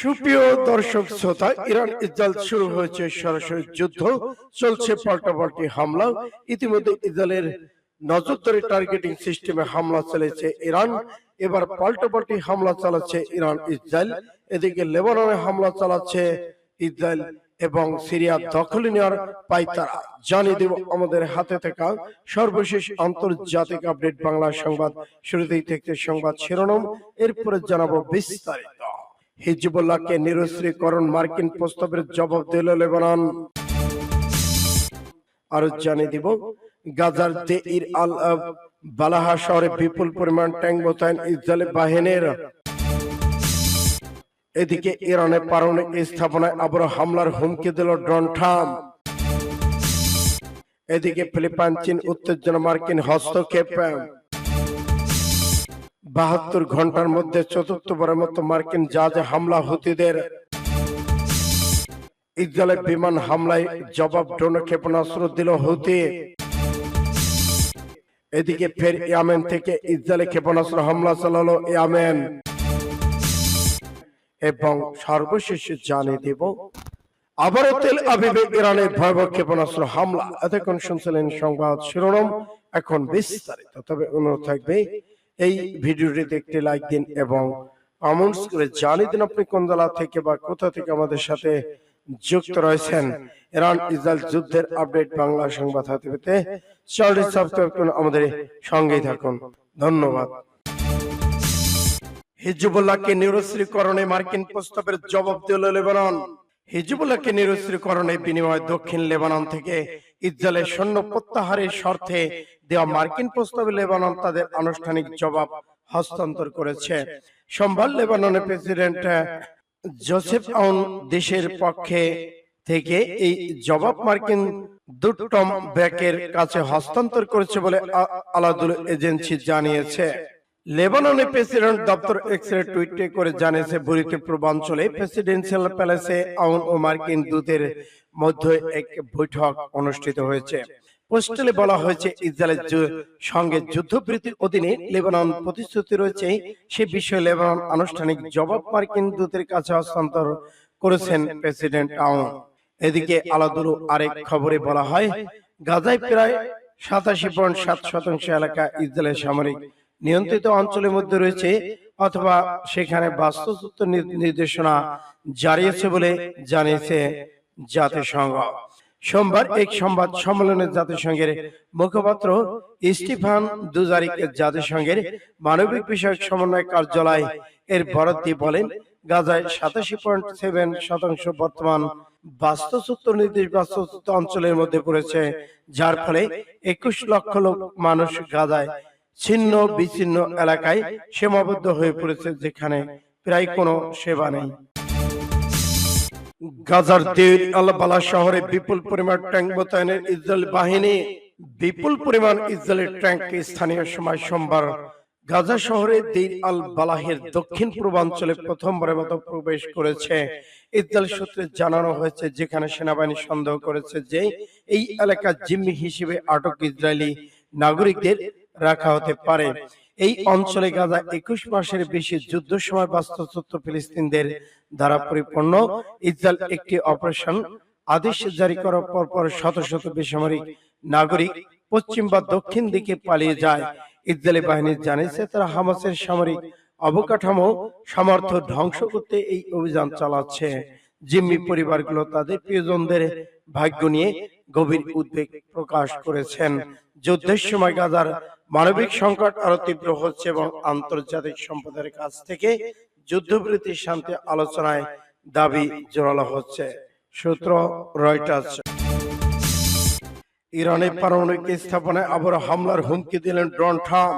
সুপ্রিয় দর্শক শ্রোতা, ইরান ইসরায়েল শুরু হয়েছে সরাসরি যুদ্ধ, চলছে পাল্টাপাল্টি হামলা। ইতিমধ্যে ইসরায়েলের নজরদারি টার্গেটিং সিস্টেমে হামলা চালিয়েছে ইরান। এবার পাল্টাপাল্টি হামলা চালাচ্ছে ইরান ইসরায়েল। এদিকে লেবাননে হামলা চালাচ্ছে ইসরায়েল এবং সিরিয়া দখল নেওয়ার পাইতারা। জানিয়ে দেব আমাদের হাতে থাকা সর্বশেষ আন্তর্জাতিক আপডেট বাংলা সংবাদ। শুরুতেই থেকে সংবাদ শিরোনাম, এরপরে জানাব বিস্তারিত। হিজবুল্লাহকে নিরস্ত্রীকরণ মার্কিন প্রস্তাবের জবাব দিল লেবানন। আরও জানিয়ে দিব, গাজার দেইর আল বালাহা শহরে বিপুল পরিমাণ ট্যাঙ্ক মোতায়েন ইসরায়েলি বাহিনীর। এদিকে ইরানের পারমাণবিক স্থাপনায় আবার হামলার হুমকি দিল ড্রোন ট্রাম্প। এদিকে ফিলিপাইন, চীন উত্তেজনা মার্কিন হস্তক্ষেপ। বাহাত্তর ঘণ্টার মধ্যে চতুর্থবারের মতো মার্কিন জাহাজে হামলা হুতিদের। ইসরায়েলের বিমান হামলায় জবাব ড্রোন ক্ষেপণাস্ত্র দিল হুতি। এদিকে ফের ইয়ামেন থেকে ইসরায়েলে ক্ষেপণাস্ত্র হামলা চালালো ইয়ামেন। এবং সর্বশেষ জানিয়ে দেব, আবারও তেল আবিবে ইরানের ভয়াবহ ক্ষেপণাস্ত্র হামলা। এতক্ষণ শুনছিলেন সংবাদ শিরোনাম, এখন বিস্তারিত। তবে অনুরোধ থাকবে এই ভিডিওটিতে একটি লাইক দিন এবং কমেন্টস করে জানিয়ে দিন আপনি কোন জেলা থেকে বা কোথা থেকে আমাদের সাথে যুক্ত রয়েছেন। ইরান ইসরায়েল যুদ্ধের আপডেট বাংলা সংবাদ হাতে পেতে চ্যানেলটি সাবস্ক্রাইব করুন, আমাদের সঙ্গেই থাকুন। ধন্যবাদ। হিজবুল্লাহকে নিরস্ত্রীকরণে মার্কিন প্রস্তাবের জবাব দিল লেবানন। হিজবুল্লাহকে নিরস্ত্রীকরণে বিনিময়ে দক্ষিণ লেবানন থেকে ইসরায়েলের সৈন্য প্রত্যাহারের শর্তে দেওয়া মার্কিন প্রস্তাবে লেবানন তাদের আনুষ্ঠানিক জবাব হস্তান্তর করেছে। সোমবার লেবাননের প্রেসিডেন্ট জোসেফ আউন দেশের পক্ষে থেকে এই জবাব মার্কিন দুটম ব্যাকের কাছে হস্তান্তর করেছে বলে আলাদুল এজেন্সি জানিয়েছে। লেবাননের প্রেসিডেন্ট দপ্তর এক্স রে টুইটে করে জানিয়েছে বুরিতে পূর্বাঞ্চলে প্রেসিডেন্সিয়াল প্যালেসে আউন ও মার্কিন দূতের মধ্যে এক বৈঠক অনুষ্ঠিত হয়েছে। পোস্টালে বলা হয়েছে ইসরায়েলের সঙ্গে যুদ্ধবৃত্তির অধীনে লেবানন প্রতিশ্রুতি রয়েছে সে বিষয়ে লেবানন আনুষ্ঠানিক জবাব মার্কিন দূতের কাছে হস্তান্তর করেছেন প্রেসিডেন্ট আউন এদিকে আলাদুলু আরেক খবরে বলা হয় গাজায় প্রায় সাতাশি পয়েন্ট সাত শতাংশ এলাকা ইসরায়েলের সামরিক নিয়ন্ত্রিত অঞ্চলের মধ্যে রয়েছে অথবা সেখানে বাস্তুচ্যুত নির্দেশনা জারি আছে বলে জানিয়েছে জাতিসংঘ। সোমবার এক সংবাদ সম্মেলনে জাতিসংঘের মুখপাত্র স্টিফান দুজারিক জাতিসংঘের মানবিক বিষয়ক সমন্বয় কার্যালয় এর বরাদ দিয়ে বলেন গাজায় সাতাশি পয়েন্ট সেভেন শতাংশ বর্তমান বাস্তুচ্যুত নির্দেশ বাস্তুচ্যুত অঞ্চলের মধ্যে পড়েছে যার ফলে একুশ লক্ষ লোক মানুষ গাজায় ছিন্ন বিচ্ছিন্ন এলাকায় সীমাবদ্ধ হয়ে পড়েছে যেখানে প্রায় কোনো সেবা নেই। গাজার দেউর আলবালা শহরে বিপুল পরিমাণ ট্যাঙ্ক মোতায়েনের ইসরায়েল বাহিনী বিপুল পরিমাণ ইসরায়েলের ট্যাঙ্ক স্থানীয় সময় সোমবার গাজা শহরে দেইর আল বালাহের দক্ষিণ পূর্বাঞ্চলে প্রথমবারের মতো প্রবেশ করেছে। ইসরায়েল সূত্রে জানানো হয়েছে যেখানে সেনাবাহিনী সন্দেহ করেছে যে এই এলাকা জিম্মি হিসেবে আটক ইসরায়েলি নাগরিকদের রাখা হতে পারে। এই অঞ্চলে গাজা একুশ মাসের বেশি যুদ্ধ সময় বাস্তুচ্যুত ফিলিস্তিনদের দ্বারা পরিপূর্ণ ইসরায়েল একটি অপারেশন আদেশ জারি করার পর পর শত শত বেসামরিক নাগরিক পশ্চিম বা দক্ষিণ দিকে পালিয়ে যায়। ইসরায়েলি বাহিনী জানিয়েছে তারা হামাসের সামরিক অবকাঠামো সামর্থ্য ধ্বংস করতে এই অভিযান চালাচ্ছে। জিম্মি পরিবারগুলো তাদের প্রিয়জনদের ভাগ্য নিয়ে গভীর উদ্বেগ প্রকাশ করেছেন। যুদ্ধের সময় গাজার মানবিক সংকট আরও তীব্র হচ্ছে এবং আন্তর্জাতিক সম্প্রদায়ের কাছ থেকে যুদ্ধবিরতি শান্তি আলোচনায় দাবি জোরালো হচ্ছে। সূত্র রয়টার্স। ইরানের পারমাণবিক স্থাপনায় আবার হামলার হুমকি দিলেন ড্রোন ট্রাম্প।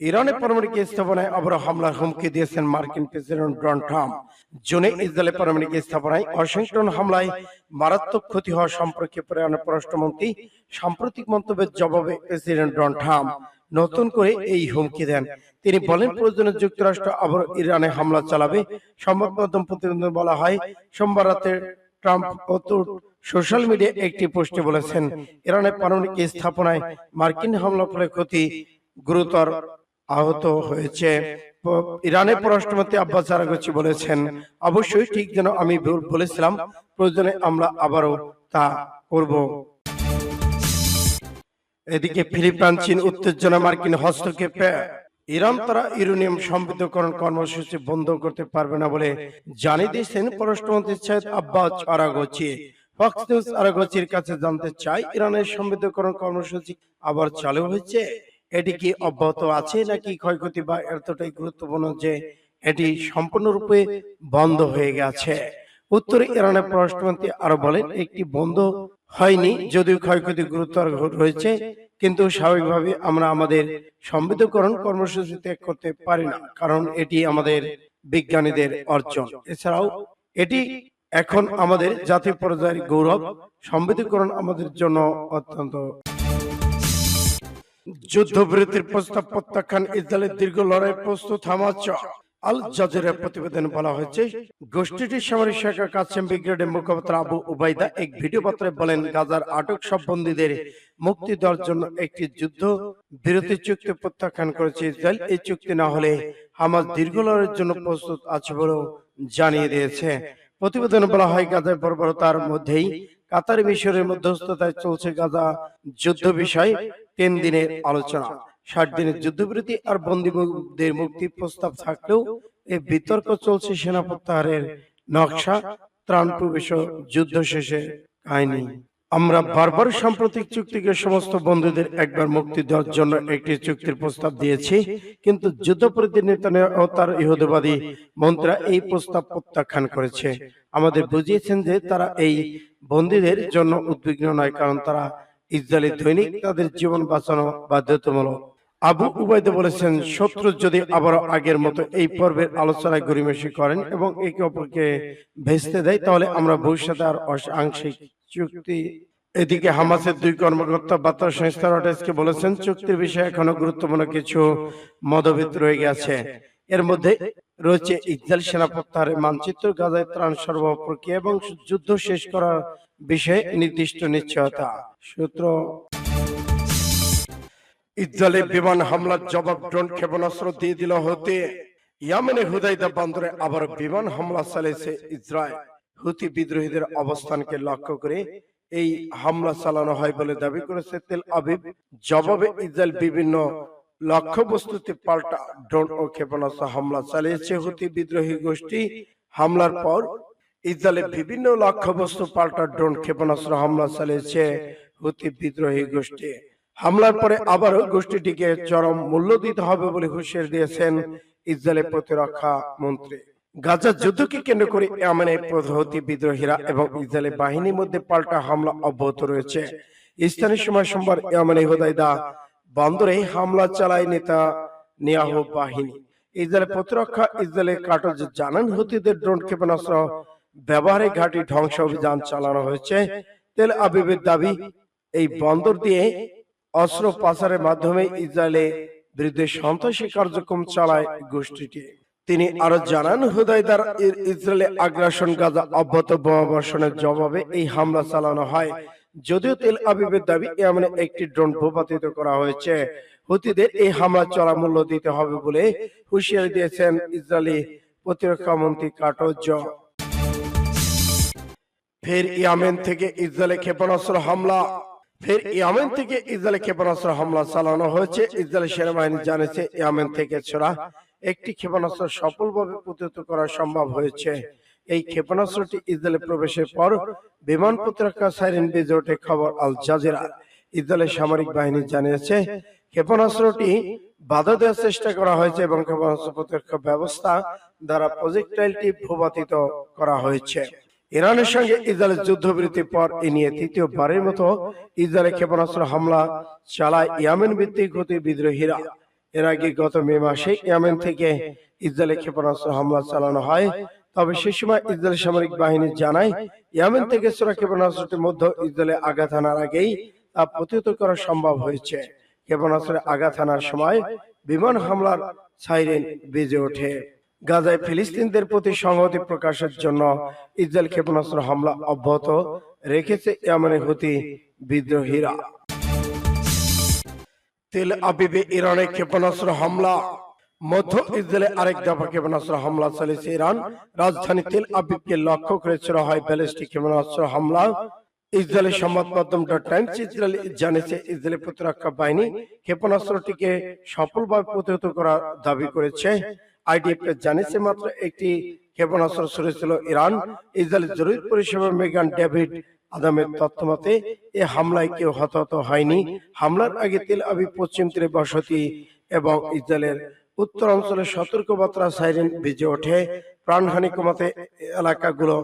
ইরানের পারমাণবিক স্থাপনায় আবার হামলার হুমকি দিয়েছেন মার্কিন প্রেসিডেন্ট ডোনাল্ড ট্রাম্প। জুনে ইসরায়েলের পারমাণবিক স্থাপনায় ওয়াশিংটন হামলায় মারাত্মক ক্ষতি হওয়া সম্পর্কে ইরানের পররাষ্ট্রমন্ত্রী সাম্প্রতিক মন্তব্যের জবাবে প্রেসিডেন্ট ডোনাল্ড ট্রাম্প নতুন করে এই হুমকি দেন। তিনি বলেন প্রয়োজনে যুক্তরাষ্ট্র আবার ইরানে হামলা চালাবে। সংবাদ মাধ্যম প্রতিবেদনে বলা হয় সোমবার রাতে ট্রাম্প সোশ্যাল মিডিয়া একটি পোস্টে বলেছেন ইরানের পারমাণবিক স্থাপনায় মার্কিন হামলা ফলে ক্ষতি গুরুতর আহত হয়েছে। ইরানের পররাষ্ট্রমন্ত্রী আব্বাস আরাগচি বলেছেন অবশ্যই ঠিক যেন আমি বলেছিলাম প্রয়োজনে আমরা আবারও তা করব। এদিকে ফিলিপাইন চীন উত্তেজনা মার্কিন হস্তক্ষেপে ইরান তারা ইউরেনিয়াম সমৃদ্ধকরণ কর্মসূচি বন্ধ করতে পারবে না বলে জানিয়ে দিয়েছেন পররাষ্ট্রমন্ত্রী Seyed Abbas Araghchi. Fox News আরাগচির কাছে জানতে চাই ইরানের সমৃদ্ধকরণ কর্মসূচি আবার চালু হয়েছে। এটি কি অব্যাহত আছে নাকি ক্ষয়ক্ষতি বা এতটাই গুরুত্বপূর্ণ যে এটি সম্পূর্ণরূপে বন্ধ হয়ে গেছে? উত্তরে ইরানের পররাষ্ট্রমন্ত্রী আরও বলেন একটি বন্ধ হয়নি, যদিও ক্ষয়ক্ষতি গুরুতর রয়েছে, কিন্তু স্বাভাবিকভাবে আমরা আমাদের সমৃদ্ধকরণ কর্মসূচি ত্যাগ করতে পারি না, কারণ এটি আমাদের বিজ্ঞানীদের অর্জন। এছাড়াও, এটি এখন আমাদের জাতীয় পর্যায়ের গৌরব সমৃদ্ধকরণ আমাদের জন্য অত্যন্ত যুদ্ধবিরতির প্রস্তাব প্রত্যাখ্যান ইসরায়েলের দীর্ঘ লড়াই প্রস্তুত হামাচ আল জাজিরার প্রতিবেদনে বলা হয়েছে গোষ্ঠীটির সামরিক শাখা কাছেম ব্রিগেডের মুখপাত্র আবু উবাইদা এক ভিডিও বার্তায় বলেন, গাজার আটক সব বন্দীদের মুক্তি দেওয়ার জন্য একটি যুদ্ধ বিরতি চুক্তি প্রত্যাখ্যান করেছে ইসরায়েল। এই চুক্তি না হলে হামাস দীর্ঘ লড়াইয়ের জন্য প্রস্তুত আছে বলেও জানিয়ে দিয়েছে। প্রতিবেদনে বলা হয়, গাজায় বর্বরতার মধ্যেই কাতার মিশরের মধ্যস্থতায় চলছে গাজা যুদ্ধ বিষয় তিন দিনের আলোচনা। ষাট দিনের যুদ্ধবিরতি আর বন্দীদের মুক্তি প্রস্তাব থাকলেও এই বিতর্ক চলছে সেনা প্রত্যাহারের নকশা ত্রাণ প্রবেশ যুদ্ধ শেষে কাহিনী। আমরা বারবার সাম্প্রতিক চুক্তিকে সমস্ত বন্ধুদের একবার মুক্তি দেওয়ার জন্য একটি চুক্তির প্রস্তাব দিয়েছি। কিন্তু যুদ্ধপরিধি নেতানে ও তার ইহুদবাদী মন্ত্রীরা এই প্রস্তাব প্রত্যাখ্যান করেছে। আমাদের বুঝিয়েছেন যে তারা এই বন্দীদের জন্য উদ্বিগ্ন নয় কারণ তারা ইসরায়েলি দৈনিক তাদের জীবন বাঁচানো বাধ্যতামূলক আবু উবাইদে বলেছেন শত্রু যদি আবারও আগের মতো এই পর্বের আলোচনায় গরিমেশি করেন এবং একে অপরকে ভেস্তে দেয় তাহলে আমরা ভবিষ্যতে আর আংশিক চুক্তি এদিকে হামাসের দুই কর্মকর্তা বার্তা সংস্থা রটার্সকে বলেছেন চুক্তির বিষয়ে এখনও গুরুত্বপূর্ণ কিছু মতভেদ রয়ে গেছে। এর মধ্যে রয়েছে ইসরায়েল সেনা প্রত্যাহারের মানচিত্র গাজায় ত্রাণ সরবরাহ প্রক্রিয়া এবং যুদ্ধ শেষ করার বিষয়ে নির্দিষ্ট নিশ্চয়তা। সূত্র ইসরায়েলের বিমান হামলার জবাব ড্রোন ক্ষেপণাস্ত্র দিয়ে দিল হতে। ইয়ামেনের হুদাইদা বন্দরে আবার বিমান হামলা চালিয়েছে ইসরায়েল। হুতি বিদ্রোহীদের অবস্থানকে লক্ষ্য করে এই হামলা চালানো হয় বলে দাবি করেছে তেল আবিব। জবাবে ইসরায়েল বিভিন্ন লক্ষ্যবস্তুতে পাল্টা ড্রোন ও ক্ষেপণাস্ত্র হামলা চালিয়েছে হুতি বিদ্রোহী গোষ্ঠী। হামলার পর ইসরায়েলের বিভিন্ন লক্ষ্যবস্তু পাল্টা ড্রোন ক্ষেপণাস্ত্র হামলা চালিয়েছে হুতি বিদ্রোহী গোষ্ঠী। হামলার পরে আবারও গোষ্ঠীটিকে চরম মূল্য দিতে হবে বলে হুঁশিয়ার দিয়েছেন ইসরায়েলের প্রতিরক্ষা মন্ত্রী। গাজার যুদ্ধকে কেন্দ্র করে ইয়ামেনের প্রতিহতি বিদ্রোহীরা এবং ইসরায়েলের বাহিনীর মধ্যে পাল্টা হামলা অব্যাহত রয়েছে। স্থানীয় সময় সোমবার ইয়ামেনের হোদাইদা বন্দরে হামলা চালায় নেতা নিয়াহ বাহিনী। ইসরায়েলের প্রতিরক্ষা, ইসরায়েলের কাটজ জানান, হুতিদের ড্রোন ক্ষেপণাস্ত্র ব্যবহারে ঘাঁটি ধ্বংস অভিযান চালানো হয়েছে। তেল আবিবের দাবি, এই বন্দর দিয়ে অস্ত্র পাচারের মাধ্যমে ইসরায়েলের বিরুদ্ধে সন্ত্রাসী কার্যক্রম চালায় গোষ্ঠীটি। তিনি আরও জানান হুদাইদার ইসরায়েলে আগ্রাসন গাজা অব্যাহত বোমাবর্ষণের জবাবে এই হামলা চালানো হয়। যদিও তেল আবিবের দাবি, এমন একটি ড্রোন ভূপাতিত করা হয়েছে। হুতিদের এই হামলা চলা মূল্য দিতে হবে বলে হুঁশিয়ারি দিয়েছেন ইসরায়েলি প্রতিরক্ষা মন্ত্রী কাটোজ। ফের ইয়ামেন থেকে ইসরায়েলে ক্ষেপণাস্ত্র হামলা ফের ইয়ামেন থেকে ইসরায়েলে ক্ষেপণাস্ত্র হামলা চালানো হয়েছে। ইসরায়েল সেনাবাহিনী জানিয়েছে ইয়ামেন থেকে ছোড়া একটি ক্ষেপণাস্ত্র সফলভাবে প্রতিহত করা সম্ভব হয়েছে। এই ক্ষেপণাস্ত্রটি ইসরায়েলে প্রবেশের পর বিমান প্রতিরক্ষা সাইরেন বেজে ওঠে খবর আল জাজিরা। ইসরায়েলের সামরিক বাহিনী জানিয়েছে ক্ষেপণাস্ত্রটি বাধা দেওয়ার চেষ্টা করা হয়েছে এবং ক্ষেপণাস্ত্র প্রতিরক্ষা ব্যবস্থা দ্বারা প্রজেক্টাইলটি ভূপাতিত করা হয়েছে। ইরানের সঙ্গে ইসরায়েলের যুদ্ধবিরতির পর এ নিয়ে তৃতীয়বারের মতো ইসরায়েলের ক্ষেপণাস্ত্র হামলা চালায় ইয়ামেন ভিত্তিক গতি বিদ্রোহীরা। এর আগে গত মে মাসে ইয়ামেন থেকে ইসরায়েলের ক্ষেপণাস্ত্র হামলা চালানো হয়। তবে সে সময় ইসরায়েল সামরিক বাহিনী জানায়, ইয়ামেন থেকে ছোড়া ক্ষেপণাস্ত্রটির মধ্যে ইসরায়েলে আঘাত হানার আগেই তা প্রতিহত করা সম্ভব হয়েছে। ক্ষেপণাস্ত্রের আঘাত হানার সময় বিমান হামলার সাইরেন বেজে ওঠে। গাজায় ফিলিস্তিনদের প্রতি সংহতি প্রকাশের জন্য ইসরায়েল ক্ষেপণাস্ত্র হামলা অব্যাহত রেখেছে ইয়ামানের হুতি বিদ্রোহীরা। তেল আবিবে ইরানের ক্ষেপণাস্ত্র হামলা। মধ্য ইসরায়েলে আরেক দফা ক্ষেপণাস্ত্র হামলা চালিয়েছে ইরান। রাজধানী তেল আবিবকে লক্ষ্য করে ছোড়া হয় ব্যালিস্টিক ক্ষেপণাস্ত্র হামলা। ইসরায়েলি সংবাদ মাধ্যম ডট টাইমস ইসরায়েল জানিয়েছে, ইসরায়েলি প্রতিরক্ষা বাহিনী ক্ষেপণাস্ত্রটিকে সফলভাবে প্রতিহত করার দাবি করেছে। আইডিএফ জানিয়েছে মাত্র একটি ক্ষেপণাস্ত্র ছড়েছিল ইরান। ইসরায়েলের জরুরি পরিষেবা মেগান ডেভিড আদামের তথ্য মতে এ হামলায় কেউ হতাহত হয়নি। হামলার আগে তেল আবিব, পশ্চিম তীরে বসতি এবং ইসরায়েলের উত্তর অঞ্চলে সতর্কবার্তা সাইরেন বেজে ওঠে। প্রাণহানি কমাতে এলাকাগুলো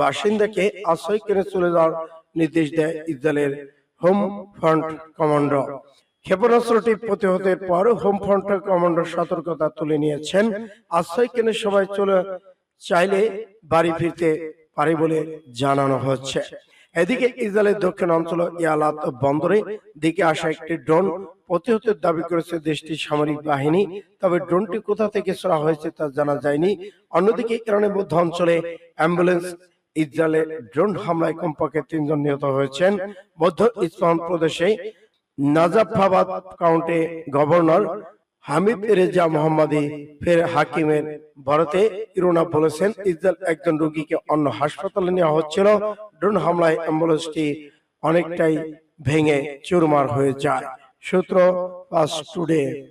বাসিন্দাকে আশ্রয় কেনে চলে যাওয়ার নির্দেশ দেয় ইসরায়েলের হোম ফ্রন্ট কমান্ডার। ক্ষেপণাস্ত্রটি প্রতিহতের পর হোম ফ্রন্ট কমান্ডার সতর্কতা তুলে নিয়েছেন। আশ্রয় কেনে সবাই চলে চাইলে বাড়ি ফিরতে পারে বলে জানানো হচ্ছে। এদিকে ইসরায়েলের দক্ষিণ অঞ্চল ইয়ালাত বন্দরে দিকে আসা একটি ড্রোন প্রতিহতের দাবি করেছে দেশটির সামরিক বাহিনী। তবে ড্রোনটি কোথা থেকে ছোড়া হয়েছে তা জানা যায়নি। অন্যদিকে ইরানের মধ্য অঞ্চলে অ্যাম্বুলেন্স, ইসরায়েলের ড্রোন হামলায় কমপক্ষে তিনজন নিহত হয়েছেন। মধ্য ইসলাম প্রদেশে নাজাফাবাদ কাউন্টে গভর্নর হামিদ রেজা মোহাম্মদী ফের হাকিমের ভারতে ইরোনা বলেছেন, ইসরায়েল একজন রোগীকে অন্য হাসপাতালে নেওয়া হচ্ছিল। ড্রোন হামলায় অ্যাম্বুলেন্সটি অনেকটাই ভেঙে চুরমার হয়ে যায়। সূত্র পাস টুডে।